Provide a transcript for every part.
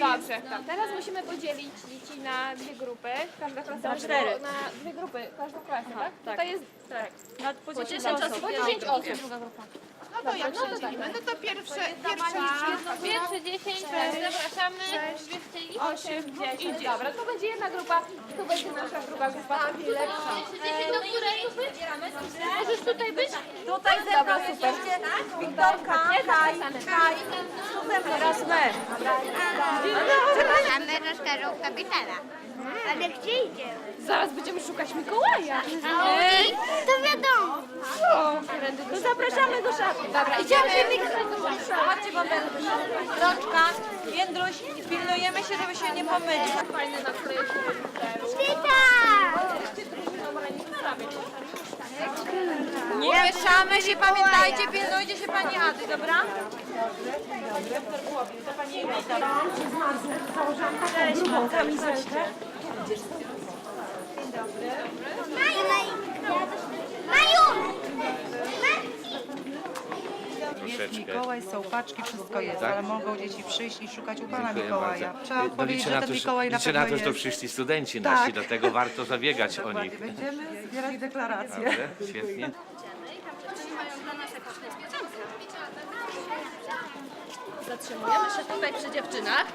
Dobrze. Teraz musimy podzielić dzieci na dwie grupy. Każda klasa na cztery. Na dwie grupy, każdą klasę, tak? tak. To jest tak. Na po 10 Po osób. 10 osób. No to dzielimy? No to pierwsze, pierwsze Pierwsze 10, zapraszamy. 8, 10. Dobra, to będzie jedna grupa, to będzie nasza druga grupa. Do której grupy? Możesz tutaj być? Tutaj ze mną jesteście Wiktorka, Kaj, Kaj. Teraz my. Kapitana. Ale gdzie idzie? Zaraz będziemy szukać Mikołaja. To wiadomo. To zapraszamy do szafy. Dobra, idziemy. Chodźcie, bo będę Rączka, Jędruś, pilnujemy się, żeby się nie pomylić. Fajne. Witam! Nie mieszamy się, pamiętajcie, pilnujcie się Pani Ady, dobra? Maju! Jest troszeczkę. Mikołaj, są paczki, wszystko jest, Tak? ale mogą dzieci przyjść i szukać u Pana Dziękuję Mikołaja. bardzo. Trzeba No, powiedzieć, liczę że na ten to, że- Mikołaj na liczę na to, że to jest. przyszli studenci nasi, Tak. dlatego warto zabiegać o Dokładnie. nich. Będziemy zbierać deklaracje. Dobrze, świetnie. Zatrzymujemy się tutaj przy dziewczynach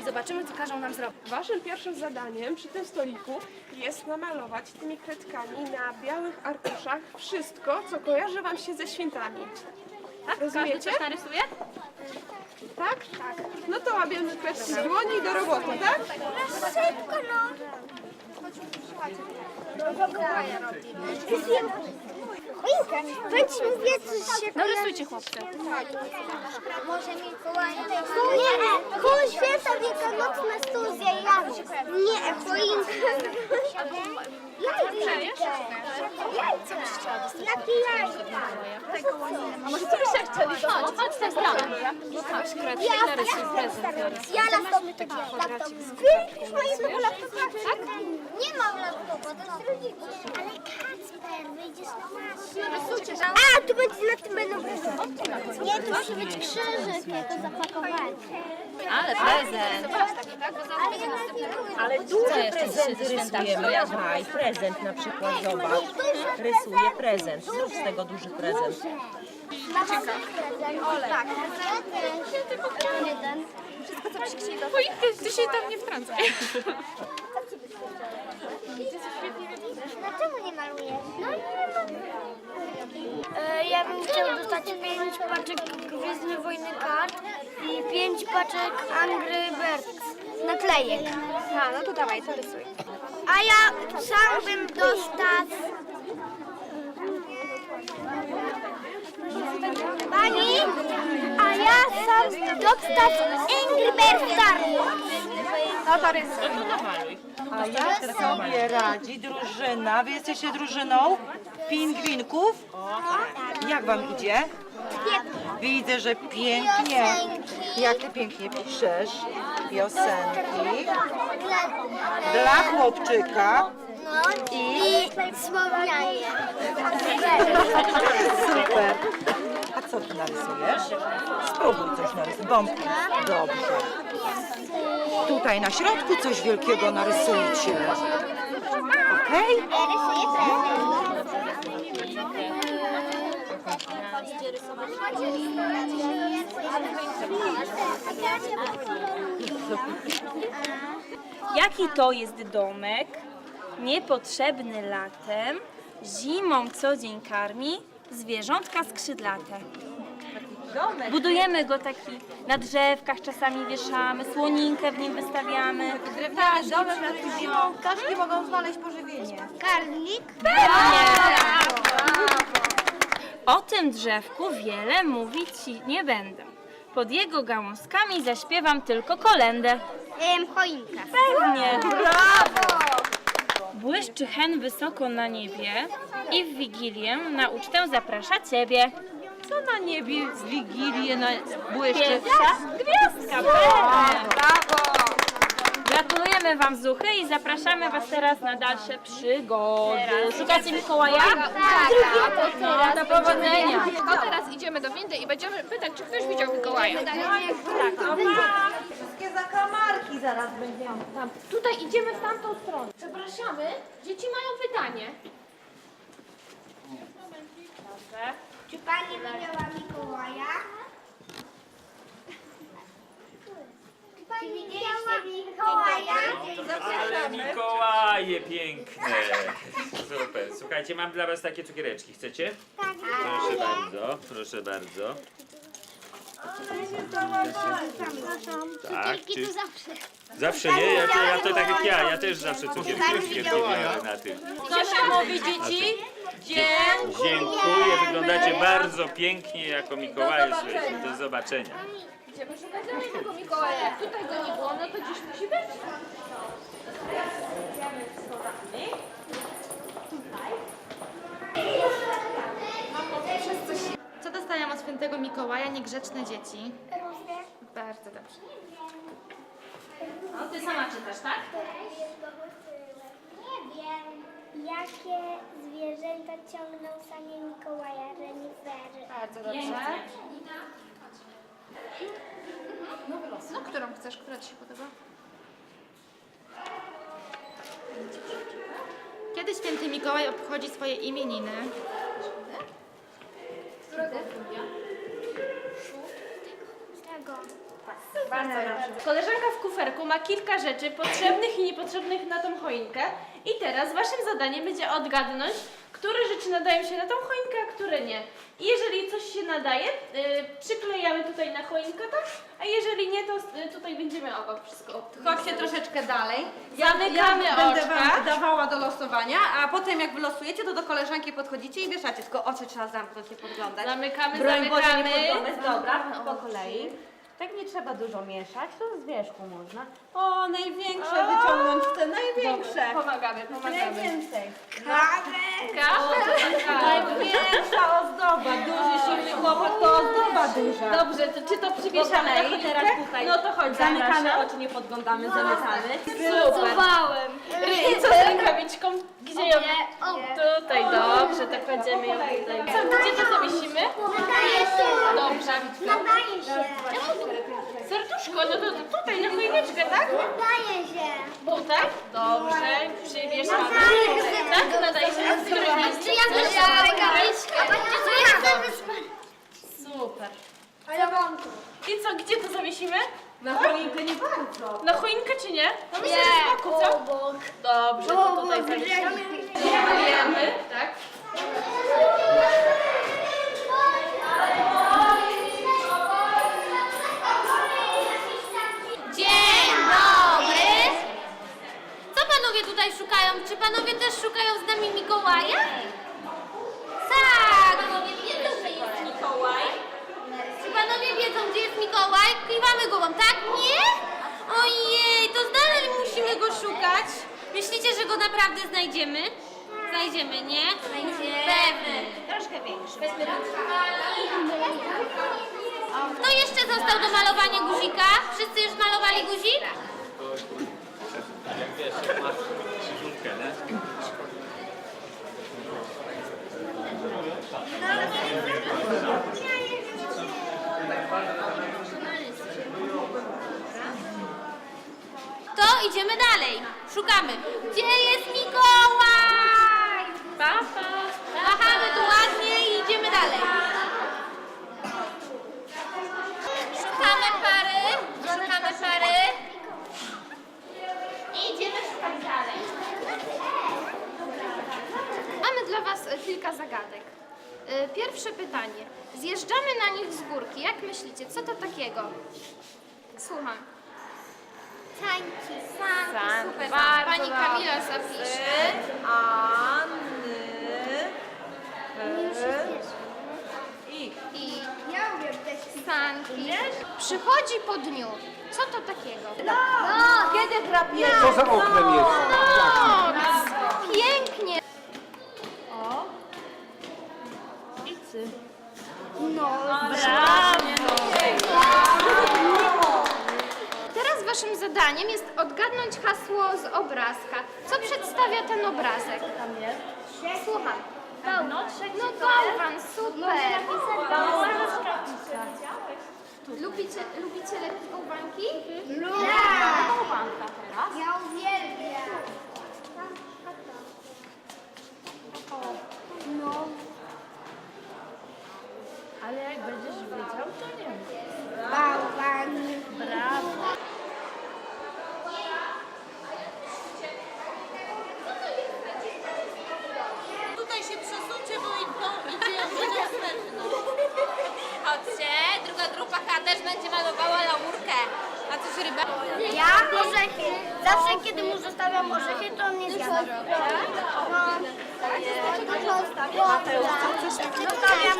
i zobaczymy, co każą nam zrobić. Waszym pierwszym zadaniem przy tym stoliku jest namalować tymi kredkami na białych arkuszach wszystko, co kojarzy Wam się ze świętami. Tak? Rozumiecie? coś narysuje? Tak? Tak. No to łapiemy z dłoni i do roboty, tak? Szybko no! Choinka, powiedz mi, wie coś się Narysujcie chłopcy. Może Mikołaj... Nie, koło święta wielkanocne z jajami. Nie, choinka. Jajce. Jajce. Jakie jajka? A może co byście chcieli? Chodź, chodź tę stronę. Kredki i narysuj prezent. Ja laptop, laptop. Wyjdziesz mojego laptopa? Tak? Nie mam laptopa, to jest rodzice. Ale A, tu będzie na tym będą prezenty. Nie, tu musi być krzyżyk jako zapakowanie. Ale prezent. Ale ja na Ale duże prezenty rysujemy. Dawaj, prezent na przykład, zobacz. Rysuję prezent. Zrób z tego duży prezent. Mama ma prezent. Tak. Jeden. Ty, ty się tam nie wtrącaj. Nie malujesz? No maluję. Ja bym chciał dostać pięć paczek Gwiezdne Wojny kart i pięć paczek Angry Birds naklejek. A, no to dawaj, to rysuj. A ja sam bym dostał... Pani, a ja sam dostał Angry Birds. No to rysuj. A jak sobie radzi drużyna? Wy jesteście drużyną pingwinków? Jak wam idzie? Widzę, że pięknie. Jak ty pięknie piszesz piosenki dla chłopczyka. No i słowianie. Super. A co ty narysujesz? Spróbuj coś narysować. Bombki. Dobrze. Tutaj na środku coś wielkiego narysujcie. Okej? Jaki to jest domek? Niepotrzebny latem, zimą co dzień karmi zwierzątka skrzydlate. Budujemy go taki na drzewkach, czasami wieszamy, słoninkę w nim wystawiamy. Drewniany domek nad zimą, ptaszki mogą znaleźć pożywienie. Karlik. O tym drzewku wiele mówić ci nie będę. Pod jego gałązkami zaśpiewam tylko kolędę. Em, choinka. Pewnie. Brawo! Błyszczy hen wysoko na niebie i w Wigilię na ucztę zaprasza Ciebie. Co na niebie z Wigilię na błyszczy? Gwiazdka. Brawo! Gratulujemy Wam Zuchy i zapraszamy Was teraz na dalsze przygody. Szukacie Mikołaja? Tak, No, do powodzenia. To teraz idziemy do windy i będziemy pytać, czy ktoś widział Mikołaja. Wszystkie zakamarki zaraz będziemy. Tam, tutaj idziemy w tamtą stronę. Przepraszamy, dzieci mają pytanie. Czy pani widziała Mikołaja? Czy pani widziała Mikołaja? Ale Mikołaje piękne! Super. Słuchajcie, mam dla was takie cukiereczki. Chcecie? Tak. Proszę bardzo, proszę bardzo. Tak, czy... Zawsze nie? Ja to, ja to tak jak ja, ja też zawsze cukierki biorę na tym. Co mówi dzieci? Dziękuję, wyglądacie bardzo pięknie jako Mikołaje. słuchajcie. Do zobaczenia. Idziemy szukać dalej tego Mikołaja. Jak tutaj go nie było, no to dziś musi być. Co dostają od świętego Mikołaja niegrzeczne dzieci? Różne. Bardzo dobrze. No, ty sama czytasz, tak? Nie wiem, jakie zwierzęta ciągną sanie Mikołaja, renifery. Bardzo dobrze. No, którą chcesz, która ci się podoba? Kiedy święty Mikołaj obchodzi swoje imieniny? Tego. Koleżanka w kuferku ma kilka rzeczy potrzebnych i niepotrzebnych na tą choinkę. I teraz waszym zadaniem będzie odgadnąć, które rzeczy nadają się na tą choinkę, a które nie. I jeżeli coś się nadaje, y, przyklejamy tutaj na choinkę, tak? A jeżeli nie, to y, tutaj będziemy obok wszystko. Chodźcie troszeczkę dalej. Zamykamy ja będę oczka. wam dawała do losowania, a potem jak wylosujecie, to do koleżanki podchodzicie i wieszacie. Tylko oczy trzeba zamknąć, nie podglądać. Zamykamy, Broń Boże, nie zamykamy. podglądać. Dobra, po kolei. Tak nie trzeba dużo mieszać, to z wierzchu można. O, największe wyciągnąć te największe. Pomagamy, pomagamy. Najwięcej. Kawę? Największa ozdoba, duży, silny chłopak to ozdoba duża. Dobrze, to czy to przywieszamy na tutaj No to chodź, zamykamy oczy, nie podglądamy, zamykamy. Super. I co z rękawiczką? Gdzie ją? Tutaj, dobrze, to kładziemy ją tutaj. Co, gdzie to zawiesimy? Nadaje się. Dobrze. Nadaje się. Serduszko, no to to tutaj na choineczkę, tak? Nadaje się. Tutaj? Dobrze, przywieszamy. Tak, nadaje się. Z której? Ja rękawiczkę. A co ja chcę wyspać. Super. A ja mam tu. I co, gdzie to zawiesimy? Na choinkę nie bardzo. Na choinkę czy nie? No myślę, że z boku, co? Dobrze, to tutaj zawiesimy. Dziękujemy, tak? Dzień dobry! Co panowie tutaj szukają? Czy panowie też szukają z nami Mikołaja? Tak! Panowie wiedzą, że jest Mikołaj? Czy panowie wiedzą, gdzie jest Mikołaj? Kiwamy głową, tak? Nie? Ojej, to dalej musimy go szukać. Myślicie, że go naprawdę znajdziemy? Znajdziemy, nie? Znajdziemy. Pewny. Troszkę większy. Kto jeszcze został do malowania guzika? Wszyscy już malowali guzik? Jak wiesz, jak masz krzyżówkę, nie? To idziemy dalej. Szukamy. Gdzie jest Mikołaj? Papa. Machamy tu ładnie i idziemy dalej. Szukamy pary. Szukamy pary. I idziemy szukać dalej. Mamy dla Was e, kilka zagadek. E, Pierwsze pytanie. Zjeżdżamy na nich z górki. Jak myślicie, co to takiego? Słucham. Tańki. Sanki, super. bardzo Pani dobrze. Kamila zapisze. Anny. I I Ja umiem też. sanki. Przychodzi po dniu. Co to takiego? kiedy chrapie? Co za oknem jest? Noc! Pięknie! Teraz Waszym zadaniem jest odgadnąć hasło z obrazka. Co przedstawia ten obrazek? Słucham. No bałwan, super. Lubicie, lubicie lekkie bałwanki? Ja uwielbiam. No. Ale jak będziesz wiedział, to nie Bałwan. Brawo. Tutaj się przesuńcie, bo idą, idzie, idzie wsteczno. Chodźcie, druga grupa H też będzie malowała laurkę. A coś rybę? Ja orzechy. Zawsze kiedy mu zostawiam orzechy, to on nie zjada. No. Zostawiam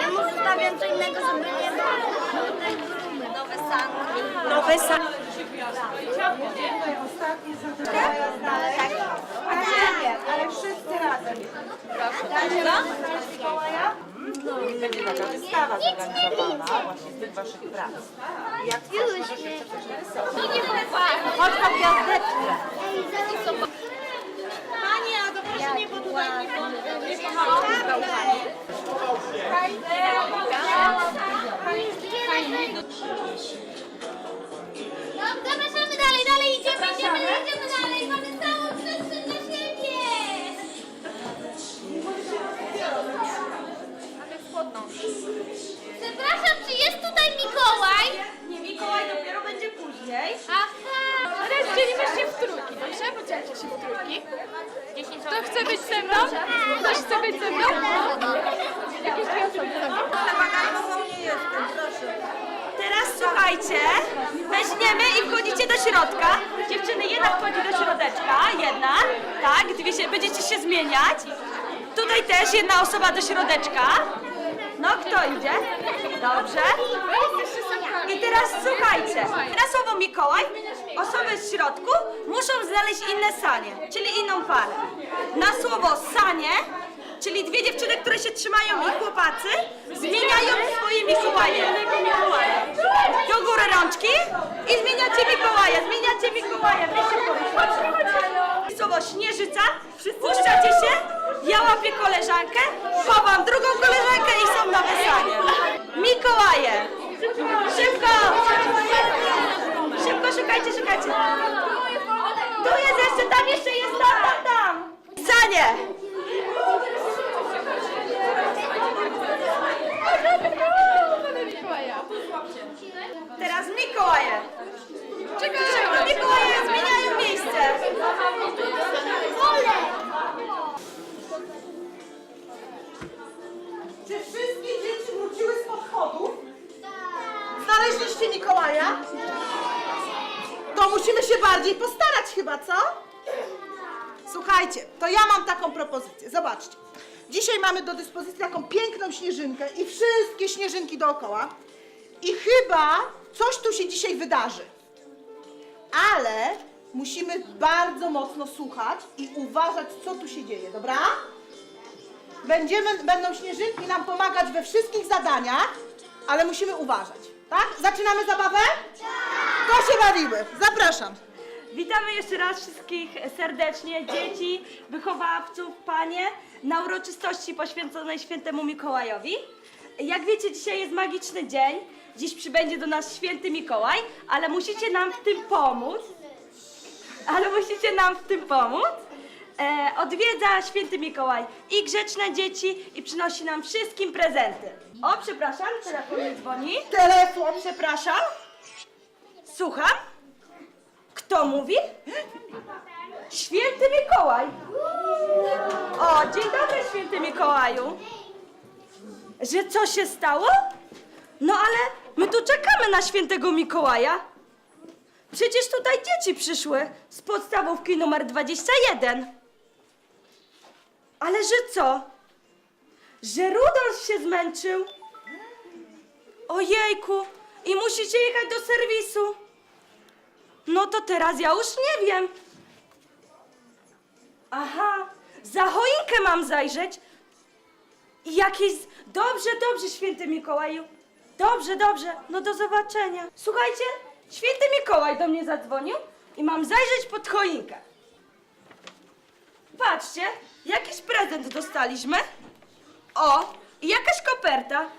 Ja mu zostawiam co innego, żeby nie było. Nowe sanki. Nowe sa... Ale wszyscy razem. Będzie taka wystawa zorganizowana właśnie z tych waszych prac. Jak coś możecie coś narysować. Chodź na gwiazdeczkę. Pani, a to proszę nie, bo tutaj Zapraszamy się, zmieniać. Tutaj też jedna osoba do środeczka. No, kto idzie? Dobrze. I teraz słuchajcie, na słowo Mikołaj, osoby z środku muszą znaleźć inne sanie, czyli inną parę. Na słowo sanie, czyli dwie dziewczyny, które się trzymają i chłopacy, zmieniają swoje Mikołaje. Do góry rączki i zmieniacie Mikołaja, zmieniacie Mikołaja. Słowo śnieżyca, puszczacie się, ja łapię koleżankę, chowam drugą koleżankę i są na wesanie. Mikołaje, szybko! Szybko szukajcie, szukajcie. Tu jest jeszcze, tam jeszcze jest, tam, tam, tam. Sanie! Teraz Mikołaje. Czekaj, Mikołaje zmieniają miejsce. Czy wszystkie dzieci wróciły z podchodów? Znaleźliście Mikołaja? To musimy się bardziej postarać chyba, co? Słuchajcie, to ja mam taką propozycję. Zobaczcie. Dzisiaj mamy do dyspozycji taką piękną śnieżynkę i wszystkie śnieżynki dookoła. I chyba coś tu się dzisiaj wydarzy. Ale musimy bardzo mocno słuchać i uważać, co tu się dzieje, dobra? Będziemy, będą śnieżynki nam pomagać we wszystkich zadaniach, ale musimy uważać. Tak? Zaczynamy zabawę? Tak! To się bawimy. Zapraszam. Witamy jeszcze raz wszystkich serdecznie, dzieci, wychowawców, panie, na uroczystości poświęconej świętemu Mikołajowi. Jak wiecie, dzisiaj jest magiczny dzień. Dziś przybędzie do nas święty Mikołaj, ale musicie nam w tym pomóc. Ale musicie nam w tym pomóc. E, odwiedza święty Mikołaj i grzeczne dzieci i przynosi nam wszystkim prezenty. O, przepraszam, telefon mi dzwoni. Telefon. Przepraszam. Słucham? Kto mówi? Święty Mikołaj. O, dzień dobry, święty Mikołaju. Że co się stało? No ale my tu czekamy na świętego Mikołaja. Przecież tutaj dzieci przyszły z podstawówki numer 21. Ale że co? Że Rudolf się zmęczył? Ojejku, i musicie jechać do serwisu. No to teraz ja już nie wiem. Aha, za choinkę mam zajrzeć. I jakieś... Dobrze, dobrze, święty Mikołaju. Dobrze, dobrze, no do zobaczenia. Słuchajcie, święty Mikołaj do mnie zadzwonił i mam zajrzeć pod choinkę. Patrzcie, jakiś prezent dostaliśmy. O, i jakaś koperta.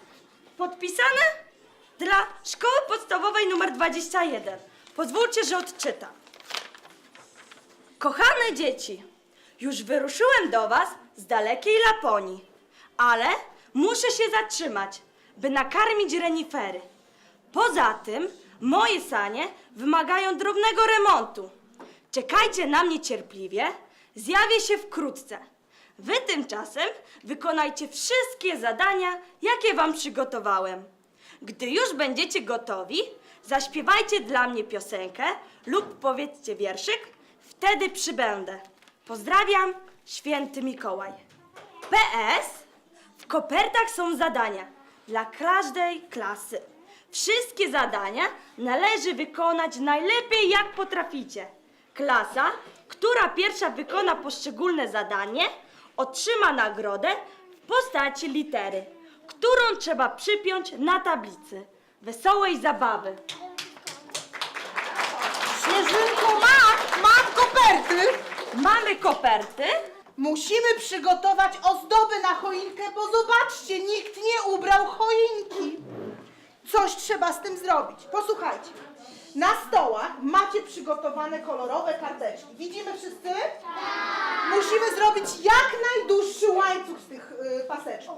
Podpisane dla szkoły podstawowej numer 21. Pozwólcie, że odczytam. Kochane dzieci, już wyruszyłem do Was z dalekiej Laponii, ale muszę się zatrzymać, by nakarmić renifery. Poza tym moje sanie wymagają drobnego remontu. Czekajcie na mnie cierpliwie, zjawię się wkrótce. Wy tymczasem wykonajcie wszystkie zadania, jakie Wam przygotowałem. Gdy już będziecie gotowi, zaśpiewajcie dla mnie piosenkę lub powiedzcie wierszyk, wtedy przybędę. Pozdrawiam, święty Mikołaj. PS. W kopertach są zadania dla każdej klasy. Wszystkie zadania należy wykonać najlepiej jak potraficie. Klasa, która pierwsza wykona poszczególne zadanie, otrzyma nagrodę w postaci litery, którą trzeba przypiąć na tablicy. Wesołej zabawy. Śnieżynko, mam, mam koperty. Mamy koperty. Musimy przygotować ozdoby na choinkę, bo zobaczcie, nikt nie ubrał choinki. Coś trzeba z tym zrobić. Posłuchajcie. Na stołach macie przygotowane kolorowe karteczki. Widzimy wszyscy? Musimy zrobić jak najdłuższy łańcuch z tych y, paseczków.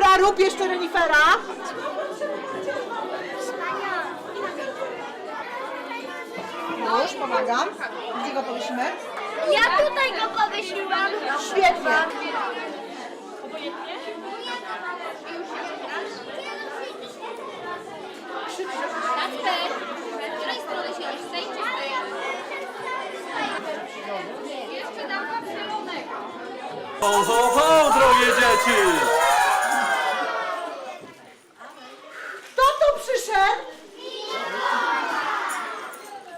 Dobra, rób jeszcze renifera. Już, pomagam. Gdzie go powiesimy? Ja tutaj go powiesiłam. Świetnie. Kasper, z której strony siedzisz? Z tej czy z tej? Jeszcze dam wam zielonego. Ho, ho, ho, drogie dzieci! Kto tu przyszedł?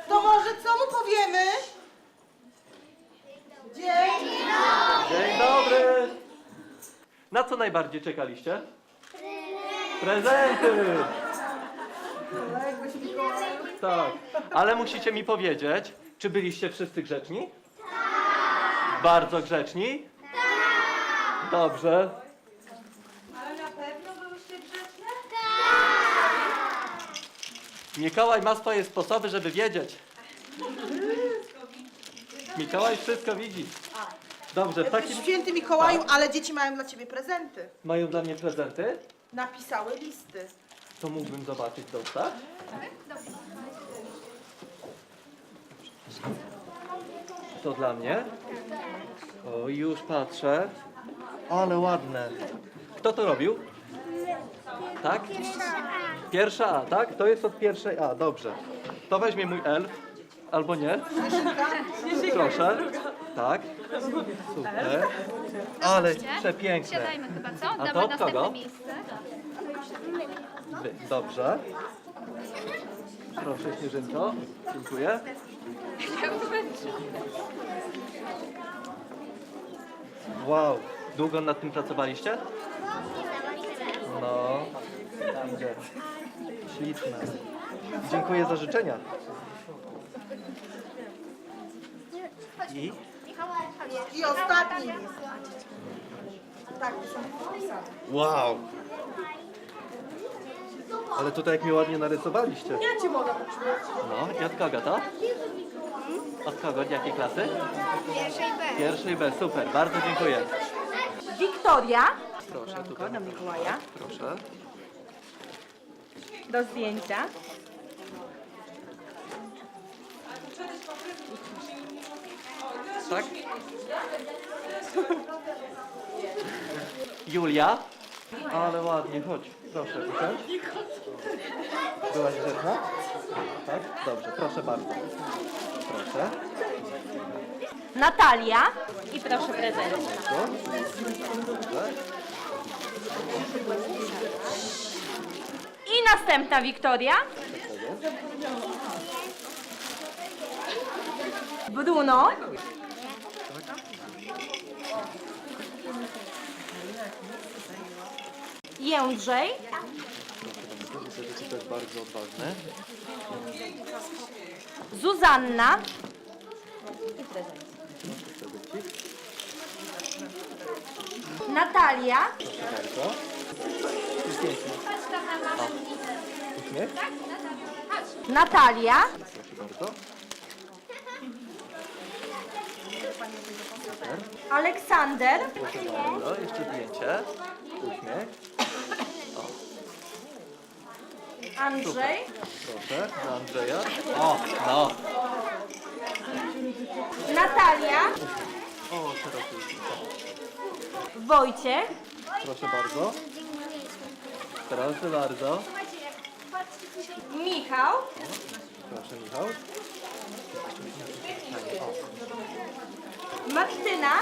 To może co mu powiemy? Dzień Dzień dobry! Na co najbardziej czekaliście? Prezenty! Tak, ale musicie mi powiedzieć, czy byliście wszyscy grzeczni? Tak! Bardzo grzeczni? Tak! Dobrze. Ale na pewno byłyście grzeczne? Mikołaj ma swoje sposoby, żeby wiedzieć. Mikołaj wszystko widzi. Dobrze, w takim... Święty Mikołaju, ale dzieci mają dla ciebie prezenty. Mają dla mnie prezenty? Napisały listy. To mógłbym zobaczyć, dobrze? To dla mnie? O, już patrzę. Ale ładne. Kto to robił? Tak? Pierwsza A, tak? To jest od pierwszej A, dobrze. To weźmie mój elf. Albo nie? Proszę. Tak. Super. Ale przepiękne. Siadajmy chyba, co? A Dawaj to od następne kogo? miejsce. Wy, Dobrze. Proszę, Śnieżynko. Dziękuję. Wow. Długo nad tym pracowaliście? No. Śliczne. Dziękuję za życzenia. I? I ostatni list. Tak, to są podpisane. Wow. Ale tutaj jak mnie ładnie narysowaliście. Ja ci mogę. No, i od kogo to? Od kogo? Od jakiej klasy? Pierwszej B. Pierwszej B, super, bardzo dziękuję. Wiktoria. Proszę, tutaj. do Mikołaja. Proszę. Do zdjęcia. Tak? Julia? Ale ładnie, chodź, proszę, usiądź. Byłaś grzeczna? Tak? Dobrze, proszę bardzo. Proszę. Natalia. I proszę prezent. To. I następna Wiktoria. Bruno. Jędrzej. To jest bardzo odważne. Zuzanna. Natalia. Uśmiech? Natalia. Aleksander. Proszę. Jeszcze zdjęcie. Uśmiech. Andrzej. Proszę, dla Andrzeja. O, no. Natalia. O, szeroki. Wojciech. Proszę bardzo. Proszę bardzo. Michał. Proszę, Michał. Martyna.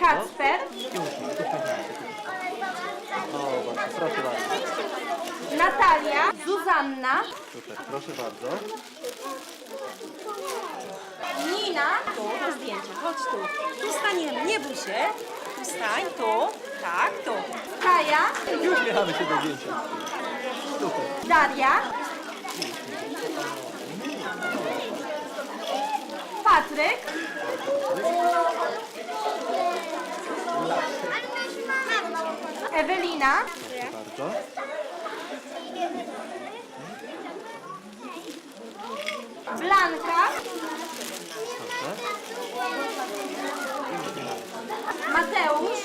Kacper. I uśmiech, uśmiechnięcie. O, właśnie, proszę bardzo. Natalia. Zuzanna. Super, proszę bardzo. Nina. Tu, do zdjęcia, chodź tu. Tu staniemy, nie bój się. Tu stań, tu. Tak, tu. Kaja. I uśmiechamy się do zdjęcia. Super. Daria. Patryk. Ewelina. Bardzo. Blanka. Mateusz.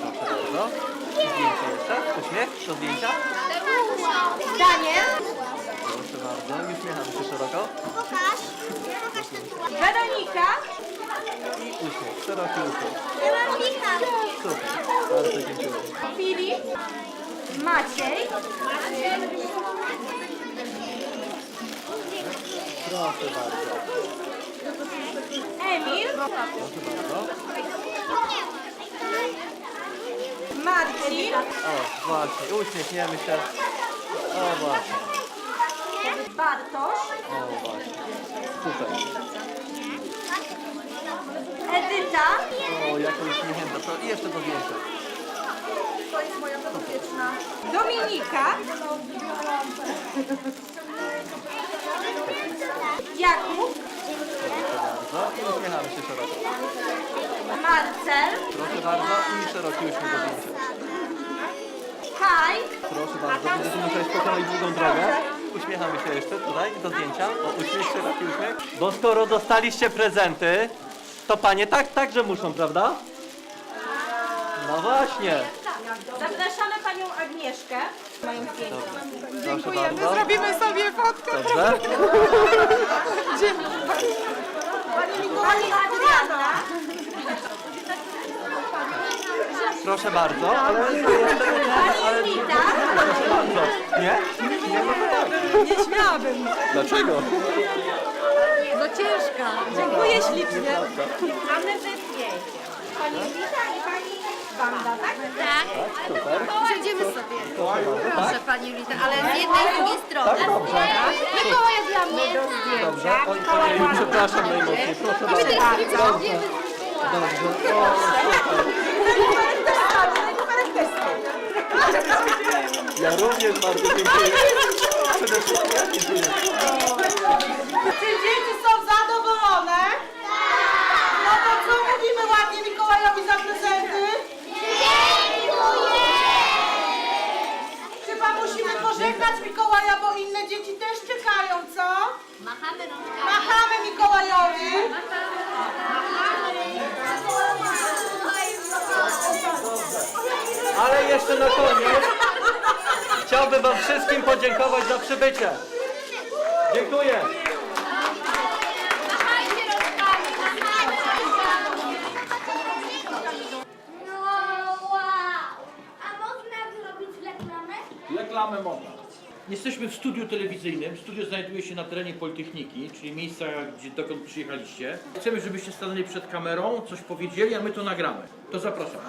Bardzo. Zdjęcie jeszcze. Uśmiech do zdjęcia. Daniel. Proszę bardzo. I uśmiechamy się szeroko. Pokaż. Weronika. I uśmiech, szeroki uśmiech. Super. Bardzo dziękuję. Filip. Maciej. Proszę bardzo. Emil. Proszę bardzo. Marcin. O, właśnie. Uśmiechniemy się. O, właśnie. Bartosz. O, właśnie. Super. Edyta. O, jaka uśmiechnięta. I jeszcze zdjęcia. To jest moja podopieczna. Dominika. Jakub. Proszę bardzo. I uśmiechamy się szeroko. Marcel. Proszę bardzo. I szeroki uśmiech do zdjęcia. Kaj. Proszę bardzo. Będziecie musieli pokonać długą drogę. Uśmiechamy się jeszcze tutaj do zdjęcia. O, uśmiech, szeroki uśmiech. Bo skoro dostaliście prezenty, to panie tak, także muszą, prawda? No właśnie. Zapraszamy panią Agnieszkę. Dziękujemy. Zrobimy sobie fotkę. Dobrze. Pani Adriana. Proszę bardzo. Ale ale Rita. proszę bardzo. Nie? Nie, no. Nie śmiałabym. Dlaczego? Za ciężka. Dziękuję ślicznie. Mamy zdjęcie. Pani Wita i pani Wanda, tak? Tak. Super. Przejdziemy sobie. Proszę Tak? pani Julita, ale z jednej i drugiej strony. Tak, dobrze. Mikołaj dla mnie. Dobrze. Ojej, przepraszam najmocniej. Proszę bardzo. Dobrze. Dobrze. O, super. Ja również bardzo dziękuję. Przede wszystkim ja dziękuję. Czy dzieci są zadowolone? No to co mówimy ładnie Mikołajowi za prezenty? pożegnać Mikołaja, bo inne dzieci też czekają, co? Machamy rączkami. Machamy Mikołajowi. Ale jeszcze na koniec chciałbym wam wszystkim podziękować za przybycie. Dziękuję. Reklamę można. Jesteśmy w studiu telewizyjnym. Studio znajduje się na terenie Politechniki, czyli miejsca, gdzie, dokąd przyjechaliście. Chcemy, żebyście stanęli przed kamerą, coś powiedzieli, a my to nagramy. To zapraszam.